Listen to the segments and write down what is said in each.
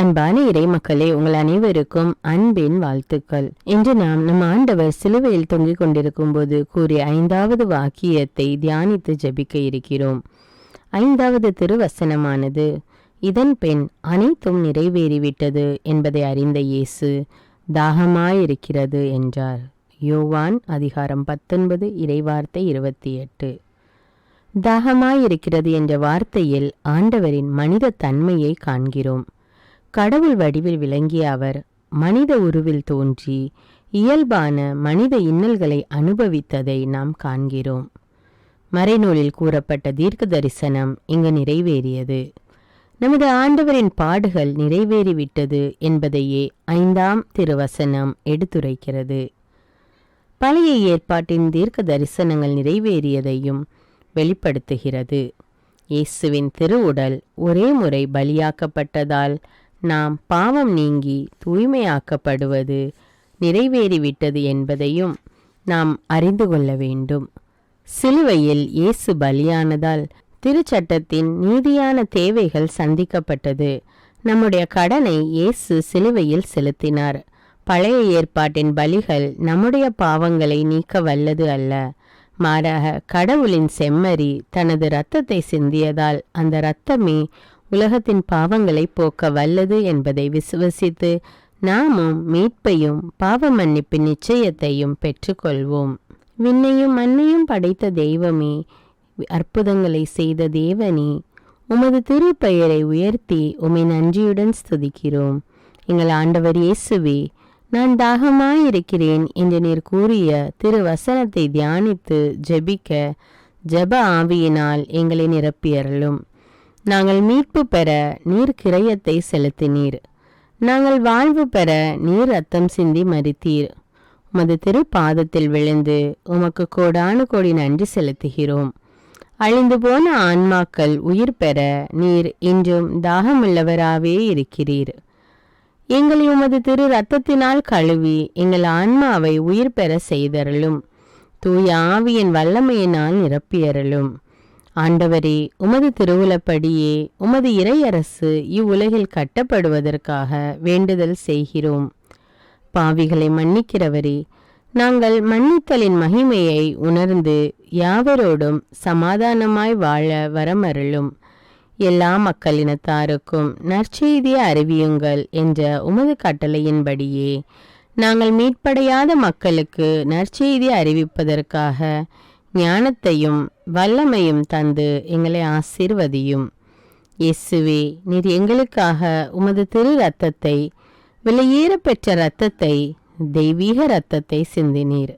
அன்பான இறை மக்களே உங்கள் அனைவருக்கும் அன்பின் வாழ்த்துக்கள். இன்று நாம் நம் ஆண்டவர் சிலுவையில் தொங்கிக் கொண்டிருக்கும் போது கூறிய ஐந்தாவது வாக்கியத்தை தியானித்து ஜெபிக்க இருக்கிறோம். ஐந்தாவது திருவசனமானது இதன் பெண் அனைத்தும் நிறைவேறிவிட்டது என்பதை அறிந்த இயேசு தாகமாயிருக்கிறது என்றார். யோவான் அதிகாரம் பத்தொன்பது இறைவார்த்தை இருபத்தி எட்டு. தாகமாயிருக்கிறது என்ற வார்த்தையில் ஆண்டவரின் மனித தன்மையை காண்கிறோம். கடவுள் வடிவில் விளங்கிய அவர் மனித உருவில் தோன்றி இயல்பான மனித இன்னல்களை அனுபவித்ததை நாம் காண்கிறோம். மறைநூலில் கூறப்பட்ட தீர்க்க தரிசனம் இங்கு நிறைவேறியது. நமது ஆண்டவரின் பாடுகள் நிறைவேறிவிட்டது என்பதையே ஐந்தாம் திருவசனம் எடுத்துரைக்கிறது. பழைய ஏற்பாட்டின் தீர்க்க தரிசனங்கள் நிறைவேறியதையும் வெளிப்படுத்துகிறது. இயேசுவின் திருவுடல் ஒரே முறை பலியாக்கப்பட்டதால் நாம் பாவம் நீங்கி தூய்மையாக்கப்படுவது நிறைவேறிவிட்டது என்பதையும் நாம் அறிந்து கொள்ள வேண்டும். சிலுவையில் இயேசு பலியானதால் திருச்சட்டத்தின் நீதியான தேவைகள் சந்திக்கப்பட்டது. நம்முடைய கடனை இயேசு சிலுவையில் செலுத்தினார். பழைய ஏற்பாட்டின் பலிகள் நம்முடைய பாவங்களை நீக்க வல்லது அல்ல. மாறாக கடவுளின் செம்மறி தனது இரத்தத்தை சிந்தியதால் அந்த இரத்தமே உலகத்தின் பாவங்களை போக்க வல்லது என்பதை விசுவசித்து நாமும் மீட்பையும் பாவ மன்னிப்பின் நிச்சயத்தையும் பெற்றுக்கொள்வோம். விண்ணையும் மண்ணையும் படைத்த தெய்வமே அற்புதங்களை செய்த தேவனே உமது திருப்பெயரை உயர்த்தி உமை நன்றியுடன் ஸ்துதிக்கிறோம். எங்கள் ஆண்டவர் இயேசுவே நான் தாகமாயிருக்கிறேன் என்று நீர் கூறிய திரு வசனத்தை தியானித்து ஜெபிக்க ஜப ஆவியினால் எங்களை நிரப்பியறலும் நாங்கள் மீட்பு பெற நீர் கிரயத்தை செலுத்தினீர். நாங்கள் வாழ்வு பெற நீர் ரத்தம் சிந்தி மறித்தீர் உமது திருப்பாதத்தில் விழுந்து உமக்கு கோடானு கோடி நன்றி செலுத்துகிறோம். அழிந்து போன ஆன்மாக்கள் உயிர் பெற நீர் இன்றும் தாகமுள்ளவராகவே இருக்கிறீர். எங்களை உமது திரு ரத்தத்தினால் கழுவி எங்கள் ஆன்மாவை உயிர் பெற செய்தருளும். தூய ஆவியின் வல்லமையினால் நிரப்பியறலும் ஆண்டவரே உமது திருவுலப்படியே உமது இறையரசு இவ்வுலகில் கட்டப்படுவதற்காக வேண்டுதல் செய்கிறோம். பாவிகளை மன்னிக்கிறவரே நாங்கள் மன்னித்தலின் மகிமையை உணர்ந்து யாவரோடும் சமாதானமாய் வாழ வரமருளும். எல்லா மக்களினத்தாருக்கும் நற்செய்தியை அறிவியுங்கள் என்ற உமது கட்டளையின்படியே நாங்கள் மீட்படையாத மக்களுக்கு நற்செய்தி அறிவிப்பதற்காக ஞானத்தையும் வல்லமையும் தந்து எங்களை ஆசீர்வதியும். இயேசுவே நீர் எங்களுக்காக உமது திரு ரத்தத்தை விலையேற பெற்ற இரத்தத்தை தெய்வீக இரத்தத்தை சிந்தினீர்.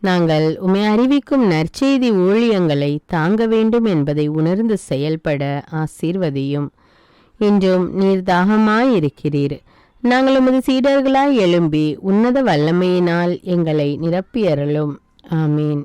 நாங்கள் உமை அறிவிக்கும் நற்செய்தி ஊழியங்களை தாங்க வேண்டும் என்பதை உணர்ந்து செயல்பட ஆசீர்வதியும். இன்றும் நீர் தாகமாயிருக்கிறீர். நாங்கள் உமது சீடர்களாய் எழும்பி உன்னத வல்லமையினால் எங்களை நிரப்பியறலும் ஆமீன்.